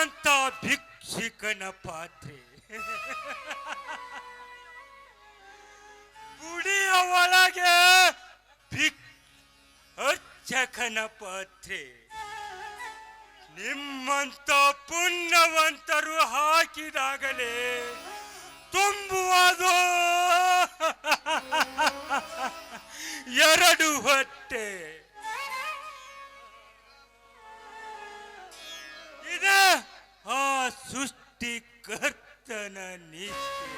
ನಾನಂತ ಭಿಕ್ಷಿಕನ ಪಾತ್ರೆ. ಗುಡಿಯ ಒಳಗೆ ಭಿಕ್ ಅರ್ಚಕನ ಪಾತ್ರೆ. ನಿಮ್ಮಂತ ಪುಣ್ಯವಂತರು ಹಾಕಿದಾಗಲೇ ತುಂಬುವುದು. ಎರಡು ಹೊಟ್ಟೆ. ಸೃಷ್ಟಿಕರ್ತನ ನಿಷ್ಠೆ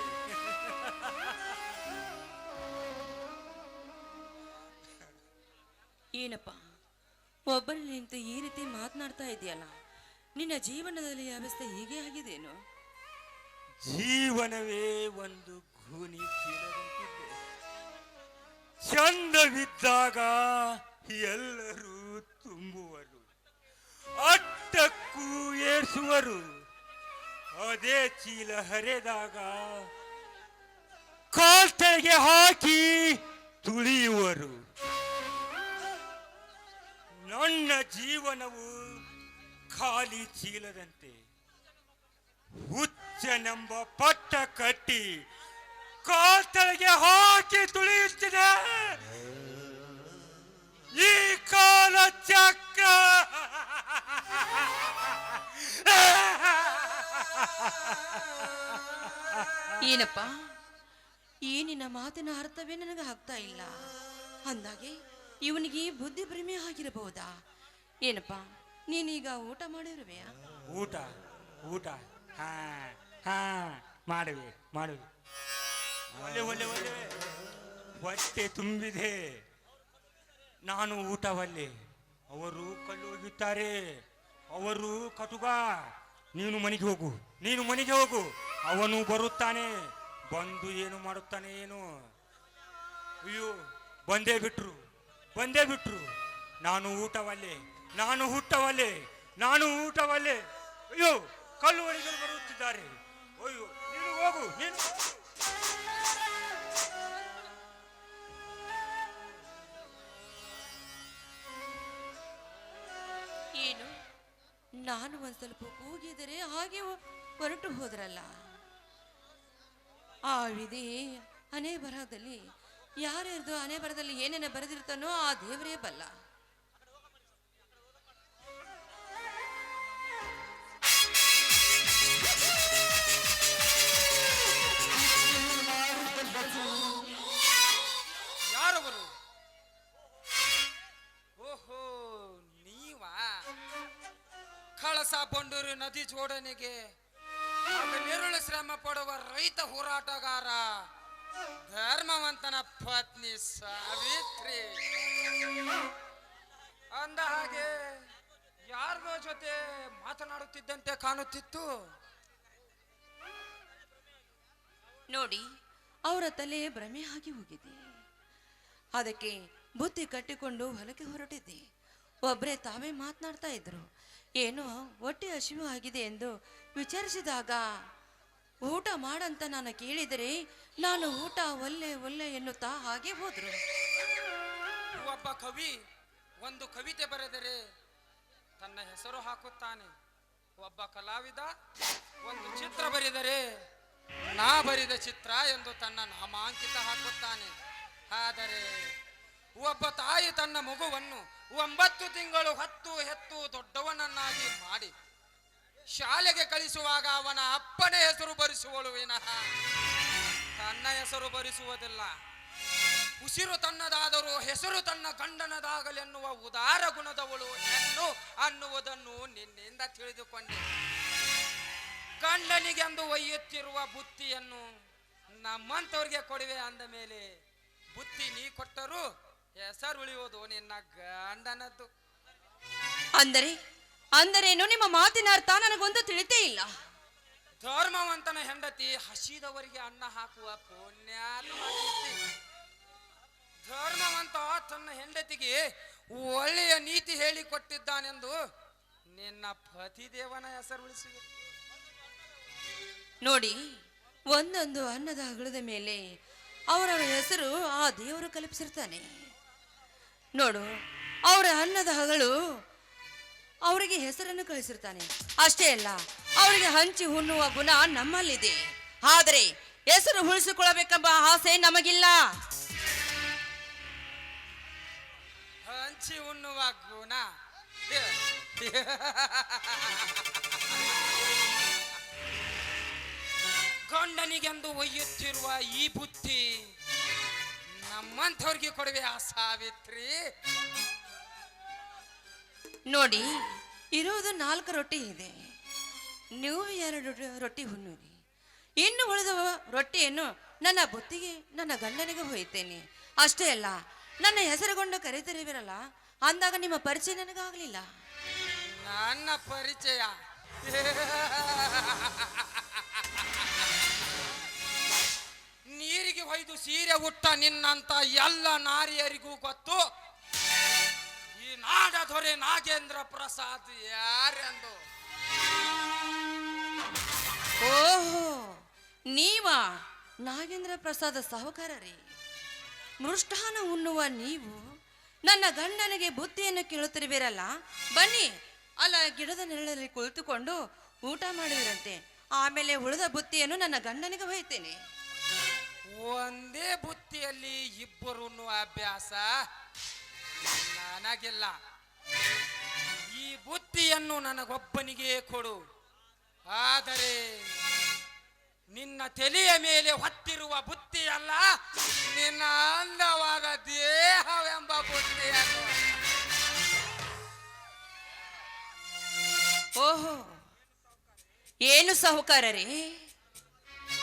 ಏನಪ್ಪ ಒಬ್ಬರಿಂದ ನಿಂತು ಈ ರೀತಿ ಮಾತನಾಡ್ತಾ ಇದೆಯಲ್ಲ ನಿನ್ನ ಜೀವನದಲ್ಲಿ ವ್ಯವಸ್ಥೆ ಹೀಗೆ ಆಗಿದೇನು? ಜೀವನವೇ ಒಂದು ಘೂನಿ ಚೀಲದಂತಿದೆ. ಚಂದವಿದ್ದಾಗ ಎಲ್ಲರೂ ತುಂಬುವರು. ಅಟ್ಟಕ್ಕೂ ಏರ್ಸುವರು. ಅದೇ ಚೀಲ ಹರಿದಾಗ ಕಾಲ್ತೆಗೆ ಹಾಕಿ ತುಳಿಯುವರು. ನನ್ನ ಜೀವನವು ಖಾಲಿ ಚೀಲದಂತೆ. ಹುಚ್ಚನೆಂಬ ಪಟ್ಟ ಕಟ್ಟಿ ಕಾಲ್ತಳಿಗೆ ಹಾಕಿ ತುಳಿಯುತ್ತಿದೆ. ಈ ಕಾಲ ಚಕ್ರ ಏನಪ್ಪ? ಈ ನಿನ್ನ ಮಾತಿನ ಅರ್ಥವೇ ನನಗೆ ಆಗ್ತಾ ಇಲ್ಲ. ಅಂದಾಗೆ ಇವನಿಗೆ ಬುದ್ಧಿ ಭ್ರಮೆ ಆಗಿರಬಹುದಾ? ಏನಪ್ಪ, ನೀನೀಗ ಊಟ ಮಾಡಿರುವೆಯಾ ಊಟ ಊಟ. ಹಾ ಹಾ, ಮಾಡುವೆ ಮಾಡುವೆ. ಒಳ್ಳೆ ಒಳ್ಳೆ ಒಳ್ಳೆ ಹೊಟ್ಟೆ ತುಂಬಿದೆ. ನಾನು ಊಟವಲ್ಲಿ. ಅವರು ಕಲ್ಲು ಒಗೆಯುತ್ತಾರೆ ಅವರು ಕಟುಗ. ನೀನು ಮನೆಗೆ ಹೋಗು. ನೀನು ಮನೆಗೆ ಹೋಗು. ಅವನು ಬರುತ್ತಾನೆ. ಬಂದು ಏನು ಮಾಡುತ್ತಾನೆ ಏನು? ಅಯ್ಯೋ, ಬಂದೇ ಬಿಟ್ರು. ಬಂದೇ ಬಿಟ್ರು. ನಾನು ಊಟವಲ್ಲೆ. ನಾನು ಊಟವಲ್ಲೇ ನಾನು ಊಟವಲ್ಲೆ. ಅಯ್ಯೋ ಕಲ್ಲು ಒಳಗೆ ಬರುತ್ತಿದ್ದಾರೆ. ಅಯ್ಯೋ, ನೀನು ಹೋಗು. ನೀನು ನಾನು ಒಂದು ಸ್ವಲ್ಪ ಕೂಗಿದರೆ ಹಾಗೆ ಹೊರಟು ಹೋದ್ರಲ್ಲ. ಆ ವಿಧಿ ಅನೇ ಬರಹದಲ್ಲಿ ಯಾರ್ಯಾರ್ದು ಅನೇ ಬರದಲ್ಲಿ ಏನೇನೋ ಬರೆದಿರ್ತಾನೋ ಆ ದೇವರೇ ಬಲ್ಲ. ಜೋಡಣೆಗೆ ನೆರಳು ಶ್ರಮ ಪಡುವ ರೈತ ಹೋರಾಟಗಾರ ಧರ್ಮವಂತನ ಪತ್ನಿ ಸಾವಿತ್ರಿ. ಅಂದ ಹಾಗೆ ಯಾರ್ಗೋ ಜೊತೆ ಮಾತನಾಡುತ್ತಿದ್ದಂತೆ ಕಾಣುತ್ತಿತ್ತು. ನೋಡಿ, ಅವರ ತಲೆ ಭ್ರಮೆ ಆಗಿ ಹೋಗಿದೆ. ಅದಕ್ಕೆ ಬುದ್ಧಿ ಕಟ್ಟಿಕೊಂಡು ಹೊಲಕ್ಕೆ ಹೊರಟಿದ್ದೆ. ಒಬ್ಬರೇ ತಾವೇ ಮಾತನಾಡ್ತಾ ಇದ್ರು. ಏನೋ ಹೊಟ್ಟೆ ಹಸಿವು ಆಗಿದೆ ಎಂದು ವಿಚಾರಿಸಿದಾಗ, ಊಟ ಮಾಡಂತ ನಾನು ಕೇಳಿದರೆ ನಾನು ಊಟ ಒಲ್ಲೆ ಒಲ್ಲೆ ಎನ್ನುತ್ತಾ ಹಾಗೆ ಹೋದ್ರು. ಒಬ್ಬ ಕವಿ ಒಂದು ಕವಿತೆ ಬರೆದರೆ ತನ್ನ ಹೆಸರು ಹಾಕುತ್ತಾನೆ. ಒಬ್ಬ ಕಲಾವಿದ ಒಂದು ಚಿತ್ರ ಬರೆದರೆ ನಾ ಬರೆದ ಚಿತ್ರ ಎಂದು ತನ್ನ ನಾಮಾಂಕಿತ ಹಾಕುತ್ತಾನೆ. ಆದರೆ ಒಬ್ಬ ತಾಯಿ ತನ್ನ ಮಗುವನ್ನು ಒಂಬತ್ತು ತಿಂಗಳು ಹತ್ತು ಹೆತ್ತು ದೊಡ್ಡವನನ್ನಾಗಿ ಮಾಡಿ ಶಾಲೆಗೆ ಕಳಿಸುವಾಗ ಅವನ ಅಪ್ಪನ ಹೆಸರು ಭರಿಸುವಳು ವಿನಃ. ತನ್ನ ಹೆಸರು ಭರಿಸುವುದಿಲ್ಲ. ಉಸಿರು ತನ್ನದಾದರೂ ಹೆಸರು ತನ್ನ ಗಂಡನದಾಗಲೆನ್ನುವ ಉದಾರ ಗುಣದವಳು ಎನ್ನು ಅನ್ನುವುದನ್ನು ನಿನ್ನಿಂದ ತಿಳಿದುಕೊಂಡೆ. ಗಂಡನಿಗೆಂದು ಒಯ್ಯುತ್ತಿರುವ ಬುತ್ತಿಯನ್ನು ನಮ್ಮಂಥವ್ರಿಗೆ ಕೊಡುವೆ ಅಂದ ಮೇಲೆ ಬುತ್ತಿ ನೀ ಕೊಟ್ಟರೂ ಹೆಸರು ಉಳಿಯೋದು ನಿನ್ನ ಗಂಡನದ್ದು. ಅಂದರೆ ಅಂದರೇನು? ನಿಮ್ಮ ಮಾತಿನ ಅರ್ಥ ನನಗೊಂದು ತಿಳಿತೇ ಇಲ್ಲ. ಧರ್ಮವಂತನ ಹೆಂಡತಿ ಹಸಿದವರಿಗೆ ಅನ್ನ ಹಾಕುವ ಪುಣ್ಯ ಧರ್ಮವಂತ ತನ್ನ ಹೆಂಡತಿಗೆ ಒಳ್ಳೆಯ ನೀತಿ ಹೇಳಿಕೊಟ್ಟಿದ್ದಾನೆಂದು ನಿನ್ನ ಪತಿದೇವನ ಹೆಸರು ಉಳಿಸಿದೆ ನೋಡಿ ಒಂದೊಂದು ಅನ್ನದ ಅಗಳದ ಮೇಲೆ ಅವರವರ ಹೆಸರು ಆ ದೇವರು ಕಲ್ಪಿಸಿರ್ತಾನೆ. ನೋಡು, ಅವರ ಅನ್ನದ ಹಗಳು ಅವರಿಗೆ ಹೆಸರನ್ನು ಕಳಿಸಿರ್ತಾನೆ. ಅಷ್ಟೇ ಅಲ್ಲ, ಅವರಿಗೆ ಹಂಚಿ ಉಣ್ಣುವ ಗುಣ ನಮ್ಮಲ್ಲಿದೆ. ಆದರೆ ಹೆಸರು ಉಳಿಸಿಕೊಳ್ಳಬೇಕೆಂಬ ಆಸೆ ನಮಗಿಲ್ಲ. ಹಂಚಿ ಉಣ್ಣುವ ಗುಣ. ಗಂಡನಿಗೆಂದು ಒಯ್ಯುತ್ತಿರುವ ಈ ಬುದ್ಧಿ ನಮ್ಮಂಥವ್ರಿಗೆ ಕೊಡುವೆ ಆ ಸಾವಿತ್ರಿ. ನೋಡಿ ಇರುವುದು ನಾಲ್ಕು ರೊಟ್ಟಿ ಇದೆ. ನೀವು ಎರಡು ರೊಟ್ಟಿ ಹುಣ್ಣುರಿ ಇನ್ನು ಉಳಿದ ರೊಟ್ಟಿಯನ್ನು ನನ್ನ ಬುತ್ತಿಗೆ ನನ್ನ ಗಂಡನಿಗೆ ಹೋಯ್ತೇನೆ. ಅಷ್ಟೇ ಅಲ್ಲ ನನ್ನ ಹೆಸರುಗೊಂಡು ಕರೆತರಿವಿರಲ್ಲ ಅಂದಾಗ ನಿಮ್ಮ ಪರಿಚಯ ನನಗಾಗಲಿಲ್ಲ. ನನ್ನ ಪರಿಚಯ. ಹೊಯ್ದು ಸೀರೆ ಉಟ್ಟ ನಿನ್ನಂತ ಎಲ್ಲ ನಾರಿಯರಿಗೂ ಗೊತ್ತು. ಈ ನಾಡ ದೊರೆ ನಾಗೇಂದ್ರ ಪ್ರಸಾದ್ ಯಾರೆಂದು? ಓಹೋ, ನೀವಾ? ನಾಗೇಂದ್ರ ಪ್ರಸಾದ ಸಾಹುಕಾರರೇ. ಮೃಷ್ಟಾನ ಉಣ್ಣುವ ನೀವು ನನ್ನ ಗಂಡನಿಗೆ ಬುತ್ತಿಯನ್ನು ಕೇಳುತ್ತಿರುವಿರಲ್ಲ? ಬನ್ನಿ, ಅಲ್ಲ ಗಿಡದ ನೆರಳಲ್ಲಿ ಕುಳಿತುಕೊಂಡು ಊಟ ಮಾಡುವಿರಂತೆ. ಆಮೇಲೆ ಉಳಿದ ಬುತ್ತಿಯನ್ನು ನನ್ನ ಗಂಡನಿಗೆ ಒಯ್ತೇನೆ ಒಂದೇ ಬುತ್ತಿಯಲ್ಲಿ ಇಬ್ಬರು ಅಭ್ಯಾಸ? ನನಗಿಲ್ಲ. ಈ ಬುತ್ತಿಯನ್ನು ನನಗೊಬ್ಬನಿಗೆ ಕೊಡು. ಆದರೆ ನಿನ್ನ ತಲೆಯ ಮೇಲೆ ಹೊತ್ತಿರುವ ಬುತ್ತಿಯಲ್ಲ, ನಿನ್ನ ಅಂದವಾದ ದೇಹವೆಂಬ ಬುತ್ತಿಯನ್ನು. ಓಹೋ, ಏನು ಸಾಹುಕಾರರೇ?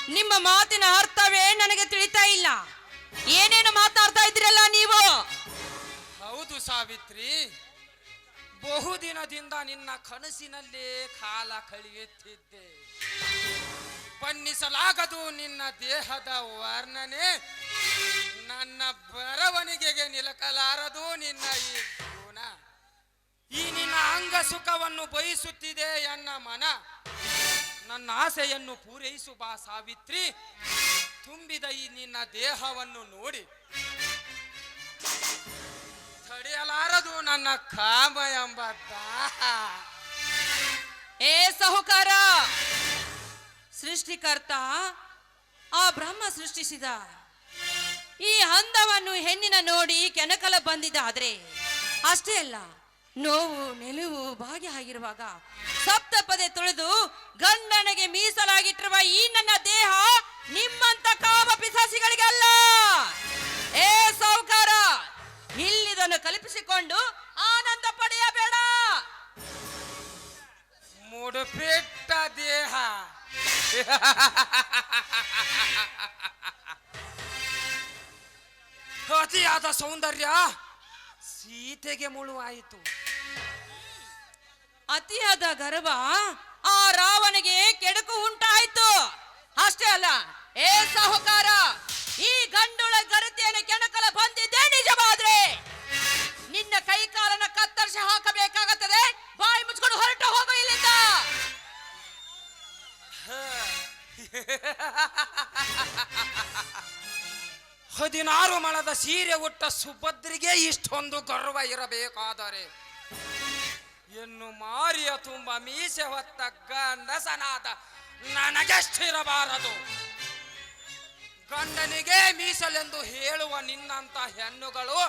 ನಿಮ್ಮ ಮಾತಿನ ಅರ್ಥವೇ ನನಗೆ ತಿಳಿತಾ ಇಲ್ಲ. ಏನೇನು ಮಾತಾಡ್ತಾ ಇದ್ದೀರಲ್ಲ ನೀವು? ಹೌದು ಸಾವಿತ್ರಿ. ಬಹುದಿನದಿಂದ ನಿನ್ನ ಕನಸಿನಲ್ಲೇ ಕಾಲ ಕಳೆಯುತ್ತಿದ್ದೆ. ಬಣ್ಣಿಸಲಾಗದು ನಿನ್ನ ದೇಹದ ವರ್ಣನೆ. ನನ್ನ ಬರವಣಿಗೆಗೆ ನಿಲಕಲಾರದು ನಿನ್ನ ಈ ಗುಣ. ಈ ನಿನ್ನ ಅಂಗ ಸುಖವನ್ನು ಬಯಸುತ್ತಿದೆ ಎನ್ನ ಮನ. ನನ್ನ ಆಸೆಯನ್ನು ಪೂರೈಸು ಬಾ ಸಾವಿತ್ರಿ. ತುಂಬಿದ ಈ ನಿನ್ನ ದೇಹವನ್ನು ನೋಡಿ. ತಡೆಯಲಾರದು ನನ್ನ ಕಾಮ ಎಂಬ ಏ ಸಹುಕಾರ, ಸೃಷ್ಟಿಕರ್ತ, ಆ ಬ್ರಹ್ಮ ಸೃಷ್ಟಿಸಿದ. ಈ ಹಂದವನ್ನು ಹೆಣ್ಣಿನ ನೋಡಿ ಕೆನಕಲ ಬಂದಿದ್ದಾದ್ರೆ ಅಷ್ಟೇ ಅಲ್ಲ ನೋವು ನಿಲುವು ಭಾಗ್ಯ ಆಗಿರುವಾಗ ಸಪ್ತಪದೆ ತುಳಿದು ಗಂಡನಿಗೆ ಮೀಸಲಾಗಿಟ್ಟಿರುವ ಈ ನನ್ನ ದೇಹ ನಿಮ್ಮಂತ ಕಾಮ ಪಿಸಾಸಿಗಳಿಗಲ್ಲ ಏ ಸೌಕಾರ ಇಲ್ಲಿದನ್ನು ಕಲ್ಪಿಸಿಕೊಂಡು ಆನಂದ ಪಡೆಯಬೇಡ! ಮುಡುಪಿಟ್ಟ ದೇಹ. ಅತಿಯಾದ ಸೌಂದರ್ಯ ಸೀತೆಗೆ ಮುಳುವಾಯಿತು. ಅತಿಯಾದ ಗರ್ವ ಆ ರಾವಣಿಗೆ ಕೆಡುಕು ಉಂಟಾಯ್ತು. ಅಷ್ಟೇ ಅಲ್ಲ, ಏ ಸಾಹುಕಾರ, ಈ ಗಂಡುಳ ಗರತಿಯನ್ನು ಕೆಣಕಲ ಬಂದಿದ್ದೆ ನಿಜವಾದ್ರೆ? ನಿನ್ನ ಕೈ ಕತ್ತರಿಸಿ ಹಾಕಬೇಕಾಗುತ್ತದೆ? ಬಾಯಿ ಮುಚ್ಕೊಂಡು ಹೊರಟು ಹೋಗು ಇಲ್ಲಿಂದ. ಹದಿನಾರು ಮಣದ ಸೀರೆ ಉಟ್ಟ ಸುಭದ್ರಿಗೆ ಇಷ್ಟೊಂದು ಗರ್ವ ಇರಬೇಕಾದರೆ. ಇನ್ನು ಮಾರಿಯ ತುಂಬ ಮೀಸೆ ಹೊತ್ತ ಗಂಡಸನಾದ ನನಗೆಷ್ಟಿರಬಾರದು ಗಂಡನಿಗೆ ಮೀಸಲೆಂದು ಹೇಳುವ ನಿನ್ನಂತ ಹೆಣ್ಣುಗಳು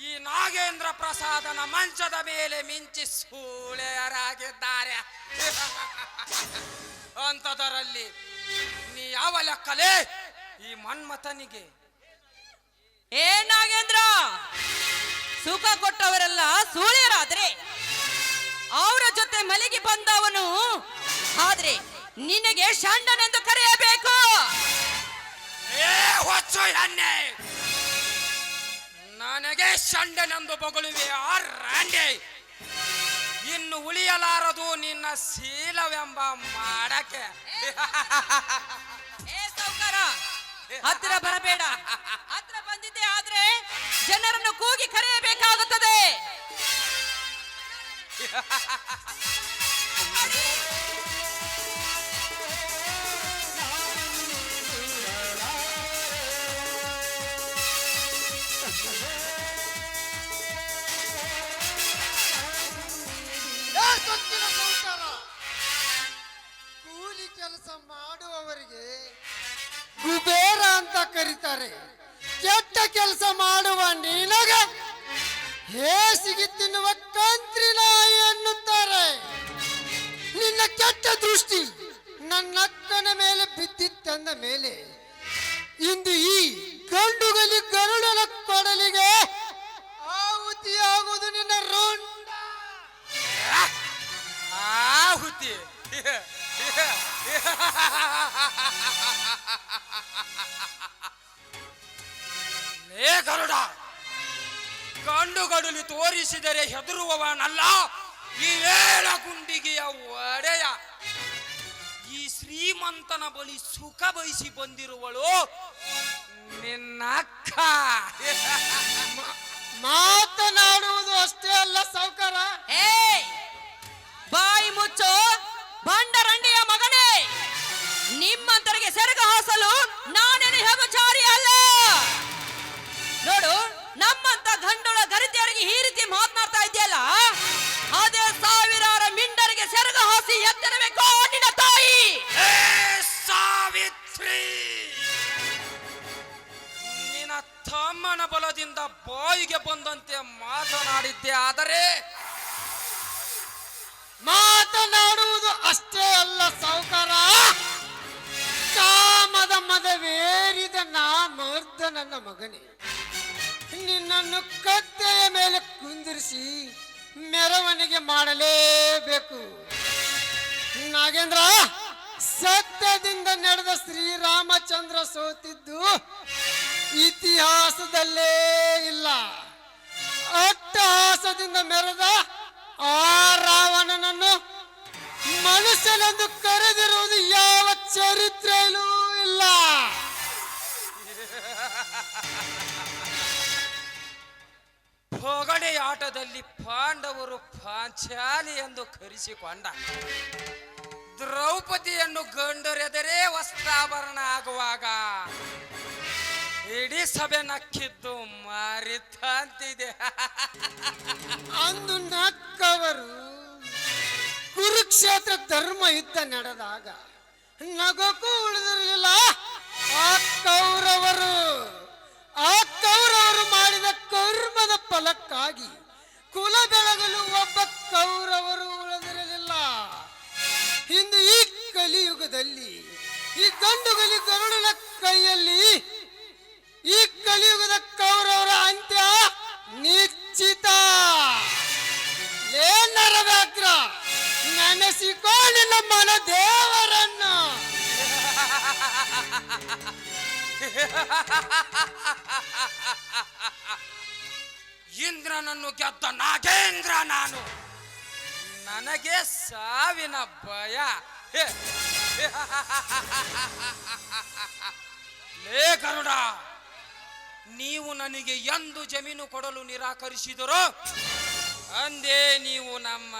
ಈ ನಾಗೇಂದ್ರ ಪ್ರಸಾದನ ಮಂಚದ ಮೇಲೆ ಮಿಂಚಿ ಸೂಳೆಯರಾಗಿದ್ದಾರೆ. ಅಂತದರಲ್ಲಿ ನೀ ಯಾವ ಲೆಕ್ಕಲೇ ಈ ಮನ್ಮಥನಿಗೆ? ಏ ನಾಗೇಂದ್ರ, ಸುಖ ಕೊಟ್ಟವರೆಲ್ಲ ಸೂಳ್ಯರಾದ್ರೆ ಅವರ ಜೊತೆ ಮಲಗಿ ಬಂದವನು. ಆದ್ರೆ ನಿನಗೆ ಶಂಡನೆಂದು ಕರೆಯಬೇಕು. ನನಗೆ ಶಂಡನೆಂದು ಬೊಗಳುವೆ ಆ ರಾಂಡೆ ಇನ್ನು ಉಳಿಯಲಾರದು ನಿನ್ನ ಶೀಲವೆಂಬ ಮಾಡಕ್ಕೆ. ಹತ್ತಿರ ಬರಬೇಡ. ಹತ್ತಿರ ಬಂದಿದ್ದೆ ಆದ್ರೆ ಜನರನ್ನು ಕೂಗಿ ಕರೆಯಬೇಕಾಗುತ್ತದೆ. ಕೂಲಿ ಕೆಲಸ ಮಾಡುವವರಿಗೆ ಅಂತ ಕರೀತಾರೆ. ಕೆಟ್ಟ ಕೆಲಸ ಮಾಡುವ ನೀನಗ ಹೇಸಿಗೆ ತಿನ್ನುವ ಕಂತ್ರಿನ ನಿನ್ನ ಕೆಟ್ಟ ದೃಷ್ಟಿ ನನ್ನಕ್ಕನ ಮೇಲೆ ಬಿದ್ದಿತ್ತಂದ ಮೇಲೆ ಇಂದು ಈ ಗಂಡುಗಲಿ ಗರುಡನ ಕೊಡಲಿಗೆ ಆಹುತಿಯಾಗುವುದು ನಿನ್ನ ರೋಣ ಆಹುತಿ. ಗರುಡ, ಗಂಡುಗಡಲಿ ತೋರಿಸಿದರೆ ಹೆದರುವವನಲ್ಲ. ಈ ಏಳ ಗುಂಡಿಗೆಯ ಒಡೆಯ ಈ ಶ್ರೀಮಂತನ ಬಳಿ ಸುಖ ಬಯಸಿ ಬಂದಿರುವಳು ನಿನ್ನ ಅಕ್ಕ ಮಾತನಾಡುವುದು ಅಷ್ಟೇ ಅಲ್ಲ ಸಾವುಕಾರ. ಏ ಬಾಯಿ ಮುಚ್ಚೋ ಬಂಡರಂಡಿಯ ಮಗನೇ ನಿಮ್ಮಂತರಿಗೆ ಸೆರಗ ಹಾಸಲು ನಾನೇನು ಹೆಗಚಾರಿ ಅಲ್ಲ. ನೋಡು ನಮ್ಮಂತ ಗಂಡೊಳ ಗರಿತಿಯರಿಗೆ ಈ ರೀತಿ ಮಾತನಾಡ್ತಾ ಇದೆಯಲ್ಲ? ಸೆರಗ ಹಾಸಿ ಎತ್ತರಬೇಕು ನಿನ್ನ ತಾಯಿ ಸಾವಿತ್ರಿ! ನಿನ್ನ ತಮ್ಮನ ಬಲದಿಂದ ಬಾಯಿಗೆ ಬಂದಂತೆ ಮಾತನಾಡಿದ್ದೆ ಆದರೆ ಮಾತನಾಡುವುದು ಅಷ್ಟೇ ಅಲ್ಲ ಸಾವುಕಾರ. ಕಾಮದ ಮದವೇರಿದ ನಾ ಮರ್ದ ನನ್ನ ಮಗನೇ ನಿನ್ನನ್ನು ಕತ್ತೆಯ ಮೇಲೆ ಕುಂದಿರಿಸಿ ಮೆರವಣಿಗೆ ಮಾಡಲೇಬೇಕು. ನಾಗೇಂದ್ರ, ಸತ್ಯದಿಂದ ನಡೆದ ಶ್ರೀರಾಮಚಂದ್ರ ಸೋತಿದ್ದು ಇತಿಹಾಸದಲ್ಲೇ ಇಲ್ಲ. ಅಟ್ಟಹಾಸದಿಂದ ಮೆರೆದ ಆ ರಾವಣನನ್ನು ಮನುಷ್ಯನೆಂದು ಕರೆದಿರುವುದು ಯಾವ ಚರಿತ್ರೆಯಲ್ಲೂ ಇಲ್ಲ. ಪೊಗಡೆ ಆಟದಲ್ಲಿ ಪಾಂಡವರು ಪಾಂಚಾಲಿ ಎಂದು ಕರೆಸಿಕೊಂಡ. ದ್ರೌಪದಿಯನ್ನು ಗಂಡರೆದರೆ ವಸ್ತ್ರಾಭರಣ ಆಗುವಾಗ ಇಡೀ ಸಭೆ ನಕ್ಕಿದ್ದು ಮಾರಿತಂತಿದೆ ಅಂದು ನಕ್ಕವರು ಕುರುಕ್ಷೇತ್ರ ಧರ್ಮ ಯುದ್ಧ ನಡೆದಾಗ ನಗಕ್ಕೂ ಉಳಿದಿರಲಿಲ್ಲ ಆ ಕೌರವರು. ಆ ಕೌರವರು ಮಾಡಿದ ಕರ್ಮದ ಫಲಕ್ಕಾಗಿ ಕುಲ ಬೆಳಗಲು ಒಬ್ಬ ಕೌರವರು ಉಳಿದಿರಲಿಲ್ಲ. ಇಂದು ಈ ಕಲಿಯುಗದಲ್ಲಿ, ಈ ಗಂಡುಗಲಿ ಗರುಡನ ಕೈಯಲ್ಲಿ ಈ ಕಲಿಯುಗದ ಕೌರವರ ಅಂತ್ಯ ನಿಶ್ಚಿತ. ಏನಾರ ನೆನೆಸಿಕೋ ಮನ ದೇವರನ್ನು. ಇಂದ್ರನನ್ನು ಗೆದ್ದ ನಾಗೇಂದ್ರ ನಾನು ನನಗೆ ಸಾವಿನ ಭಯ. ಲೇ ಗರುಡ ನೀವು ನನಗೆ ಎಂದು ಜಮೀನು ಕೊಡಲು ನಿರಾಕರಿಸಿದರು ಅಂದೇ ನೀವು ನಮ್ಮ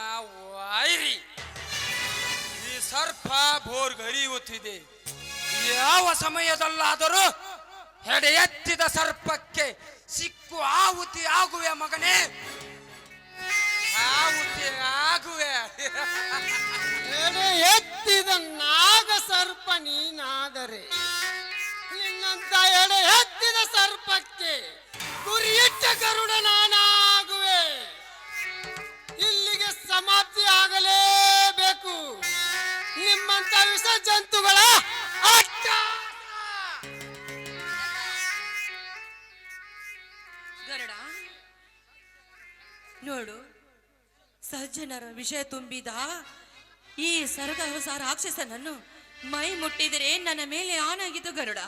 ವೈರಿ ಈ ಸರ್ಪ ಬೋರ್ಗರಿಯುತ್ತಿದೆ ಯಾವ ಸಮಯದಲ್ಲಾದರೂ ಹೆಡೆ ಎತ್ತಿದ ಸರ್ಪಕ್ಕೆ ಸಿಕ್ಕು ಆಹುತಿ ಆಗುವೆ ಮಗನೇ. ಆಹುತಿ ಆಗುವೆ. ಎಡೆ ಎತ್ತಿದ ನಾಗ ಸರ್ಪ ನೀನಾದರೆ, ನಿನ್ನಂತ ಎಡೆ ಎತ್ತಿದ ಸರ್ಪಕ್ಕೆ ಗುರಿಯಿಟ್ಟ ಗರುಡ ನಾನಾಗುವೆ. ಇಲ್ಲಿಗೆ ಸಮಾಪ್ತಿ ಆಗಲೇಬೇಕು ನಿಮ್ಮಂತ ವಿಷ ಜಂತುಗಳ ನೋಡು. ಸಜ್ಜನರ ವಿಷಯ ತುಂಬಿದ ಈ ಸರಗಹಸ ರಾಕ್ಷಸನನ್ನು ಮೈ ಮುಟ್ಟಿದರೆ ನನ್ನ ಮೇಲೆ ಆನಾಗಿದ್ದು ಗರುಡ.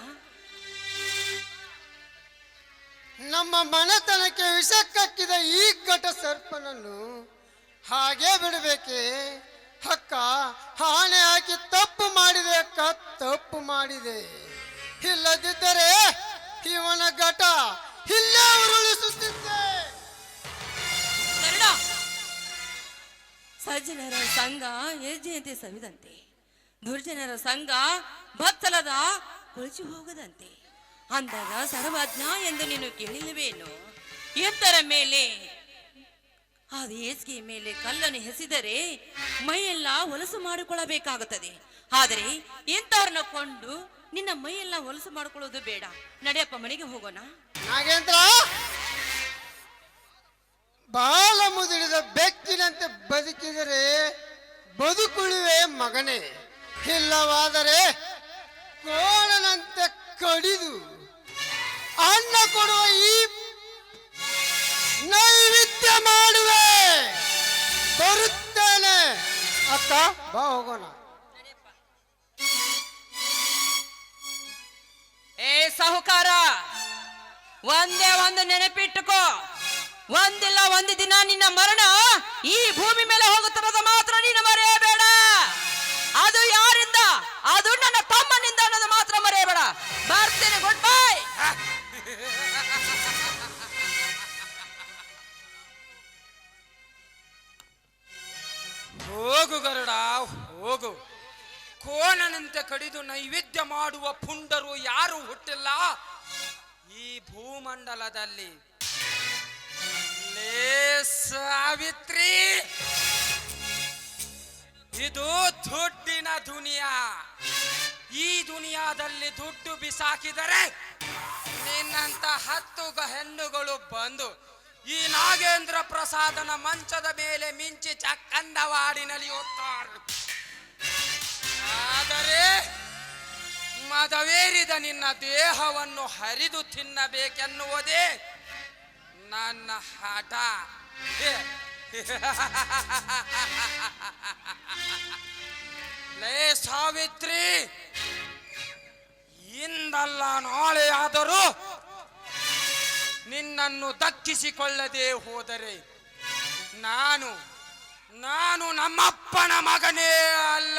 ನಮ್ಮ ಮನೆತನಕ್ಕೆ ಕಕ್ಕಿದ ಈ ಘಟ ಸರ್ಪನನ್ನು ಹಾಗೆ ಬಿಡಬೇಕೆ? ಅಕ್ಕ ಹಾಣೆ ಹಾಕಿ ತಪ್ಪು ಮಾಡಿದೆ, ಅಕ್ಕ, ತಪ್ಪು ಮಾಡಿದೆ. ಇಲ್ಲದಿದ್ದರೆ ಇವನ ಘಟ ಇಲ್ಲೇ ಉರುಳಿಸುತ್ತಿದ್ದೆ. ಸಜ್ಜನರ ಸಂಘ ಹೆಜ್ಜೆಯಂತೆ ಸವಿದಂತೆ. ದುರ್ಜನರ ಸಂಘ ಬತ್ತಲದ ಕೊಳಚಿ ಹೋಗದಂತೆ. ಅಂದಾಗ ಸರ್ವಜ್ಞ ಎಂದು ನೀನು ಕೇಳಿಲ್ಲವೇನು? ಎತ್ತರ ಮೇಲೆ, ಆ ಹೇಸಿಗೆ ಮೇಲೆ ಕಲ್ಲನ್ನು ಹೆಸಿದರೆ ಮೈಯೆಲ್ಲ ಹೊಲಸು ಮಾಡಿಕೊಳ್ಳಬೇಕಾಗುತ್ತದೆ. ಆದರೆ ಇಂಥವ್ರನ್ನ ಕೊಂಡು ನಿನ್ನ ಮೈಯೆಲ್ಲ ಹೊಲಸು ಮಾಡಿಕೊಳ್ಳೋದು ಬೇಡ. ನಡೆಯಪ್ಪ ಮನೆಗೆ ಹೋಗೋಣ. ನಾಗೇಂದ್ರ ಇಲ್ಲವಾದರೆ ಕೋಣನಂತೆ ಕಡಿದು ಅನ್ನ ಕೊಡುವ ಈ ನೈವೇದ್ಯ ಮಾಡುವೆ. ಬರುತ್ತೇನೆ. ಅಕ್ಕ, ಬಾ, ಹೋಗೋಣ. ಏ ಸಾಹುಕಾರ, ಒಂದೇ ಒಂದು ನೆನಪಿಟ್ಟುಕೋ. ಒಂದಿಲ್ಲ, ಒಂದು ದಿನ ನಿನ್ನ ಮರಣ ಈ ಭೂಮಿ ಮೇಲೆ ಹೋಗುತ್ತಿರೋದು ಮಾತ್ರ ನೀನು ಮರೆಯಬೇಡ. ಕಡಿದು ನೈವೇದ್ಯ ಮಾಡುವ ಪುಂಡರು ಯಾರು ಹುಟ್ಟಿಲ್ಲ? ಈ ಭೂಮಂಡಲದಲ್ಲಿ. ಸಾವಿತ್ರಿ, ಇದು ದುಡ್ಡಿನ ದುನಿಯಾ. ಈ ದುನಿಯಾದಲ್ಲಿ ದುಡ್ಡು ಬಿಸಾಕಿದರೆ ನಿನ್ನಂತ ಹತ್ತು ಹೆಣ್ಣುಗಳು ಬಂದು ಈ ನಾಗೇಂದ್ರ ಪ್ರಸಾದನ ಮಂಚದ ಮೇಲೆ ಮಿಂಚಿ ಚಕ್ಕಂದವಾಡಿನಲ್ಲಿ ನಲಿಯುತ್ತಾರೆ. ಆದರೆ ಮದವೇರಿದ ನಿನ್ನ ದೇಹವನ್ನು ಹರಿದು ತಿನ್ನಬೇಕೆನ್ನುವುದೇ ನನ್ನ ಹಠ. ಲೇ ಸಾವಿತ್ರಿ, ಇಂದಲ್ಲ ನಾಳೆಯಾದರೂ ನಿನ್ನನ್ನು ದಕ್ಕಿಸಿಕೊಳ್ಳದೆ ಹೋದರೆ ನಾನು ನಾನು ನಮ್ಮಪ್ಪನ ಮಗನೇ ಅಲ್ಲ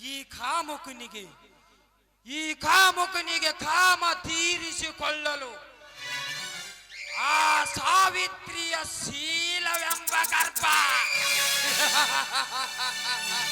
ಈ ಕಾಮುಕನಿಗೆ ಈ ಕಾಮುಕನಿಗೆ ಕಾಮ ತೀರಿಸಿಕೊಳ್ಳಲು ಆ ಸಾವಿತ್ರಿಯ ಶೀಲವೆಂಬ ಗರ್ಭ